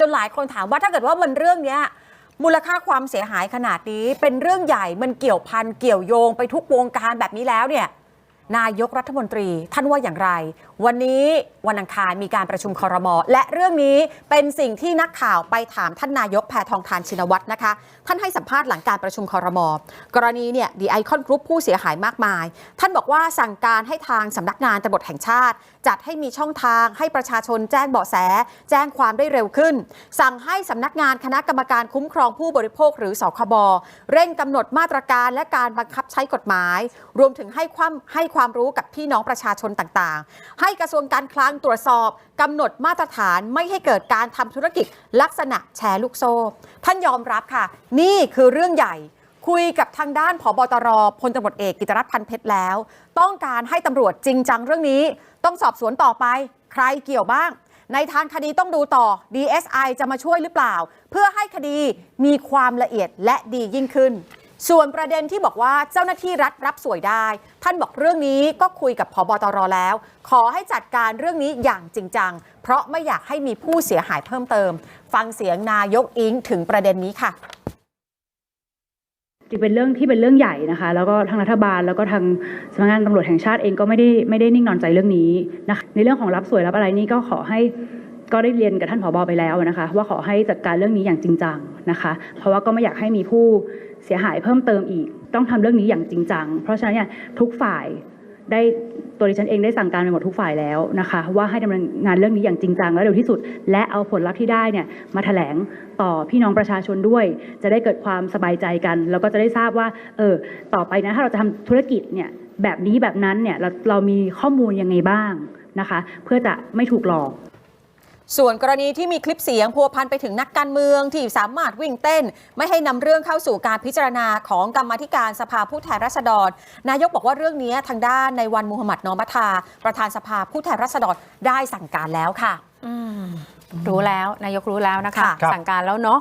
จนหลายคนถามว่าถ้าเกิดว่ามันเรื่องเนี้ยมูลค่าความเสียหายขนาดนี้ เป็นเรื่องใหญ่มันเกี่ยวพันเกี่ยวโยงไปทุกวงการแบบนี้แล้วเนี่ย นายกรัฐมนตรีท่านว่าอย่างไร วันนี้วันอังคารมีการประชุมคอรมอและเรื่องนี้เป็นสิ่งที่นักข่าวไปถามท่านนายกแพทองทานชินวัตรนะคะ ท่านให้สัมภาษณ์หลังการประชุมคอรมอกรณีเนี่ยดีไอคอนกรุ๊ปผู้เสียหายมากมาย ท่านบอกว่าสั่งการให้ทางสำนักงานตำรวจแห่งชาติ จัดให้มีช่องทางให้ประชาชนแจ้งเบาะแส แจ้งความได้เร็วขึ้น สั่งให้สำนักงานคณะกรรมการคุ้มครองผู้บริโภคหรือสคบเร่งกำหนดมาตรการและการบังคับใช้กฎหมาย รวมถึงให้ความให้ความความรู้กับพี่น้องประชาชนต่างๆ ให้กระทรวงการคลังตรวจสอบกำหนดมาตรฐานไม่ให้เกิดการทำธุรกิจลักษณะแชร์ลูกโซ่ ท่านยอมรับค่ะ นี่คือเรื่องใหญ่คุยกับทางด้านผบตรพลตำรวจเอกกิตรัฐพันเพชรแล้ว ต้องการให้ตำรวจจริงจังเรื่องนี้ ต้องสอบสวนต่อไป ใครเกี่ยวบ้าง ในทางคดีต้องดูต่อ DSI จะมาช่วยหรือเปล่า เพื่อให้คดีมีความละเอียดและดียิ่งขึ้น ส่วนประเด็นที่บอกว่าเจ้าหน้าที่รัฐรับสวยได้ ท่านบอกเรื่องนี้ก็คุยกับพบตรแล้ว ขอให้จัดการเรื่องนี้อย่างจริงจัง เพราะไม่อยากให้มีผู้เสียหายเพิ่มเติม ฟังเสียงนายกอิงถึงประเด็นนี้ค่ะจริงเป็นเรื่องที่เป็นเรื่องใหญ่นะคะ แล้วก็ทางรัฐบาลแล้วก็ทางสำนักงานตำรวจแห่งชาติเองก็ไม่ได้ไม่ได้นิ่งนอนใจเรื่องนี้นะคะในเรื่องของรับสวยรับอะไรนี่ก็ขอให้ก็ได้เรียนกับท่านผบไปแล้วนะคะ ว่าขอให้จัดการเรื่องนี้อย่างจริงจังนะคะ เพราะว่าก็ไม่อยากให้มีผู้ เสียหายเพิ่มเติมอีก ต้องทำเรื่องนี้อย่างจริงจัง เพราะฉะนั้นเนี่ยทุกฝ่ายได้ตัวดิฉันเองได้สั่งการไปหมดทุกฝ่ายแล้วนะคะ ว่าให้ดำเนินงานเรื่องนี้อย่างจริงจังและเร็วที่สุด และเอาผลลัพธ์ที่ได้เนี่ยมาแถลงต่อพี่น้องประชาชนด้วย จะได้เกิดความสบายใจกัน แล้วก็จะได้ทราบว่าเออต่อไปนะถ้าเราจะทำธุรกิจเนี่ยแบบนี้แบบนั้นเนี่ยเราเรามีข้อมูลยังไงบ้างนะคะ เพื่อจะไม่ถูกหลอก ส่วนกรณีที่มีคลิปเสียงพัวพันไปถึงนักการเมืองที่สามารถวิ่งเต้น ไม่ให้นำเรื่องเข้าสู่การพิจารณาของกรรมาธิการสภาผู้แทนราษฎร นายกบอกว่าเรื่องนี้ทางด้านในวันมูฮัมหมัดนอมัทา ประธานสภาผู้แทนราษฎรได้สั่งการแล้วค่ะอืมรู้แล้วนายกรู้แล้วนะคะค่ะสั่งการแล้วเนาะ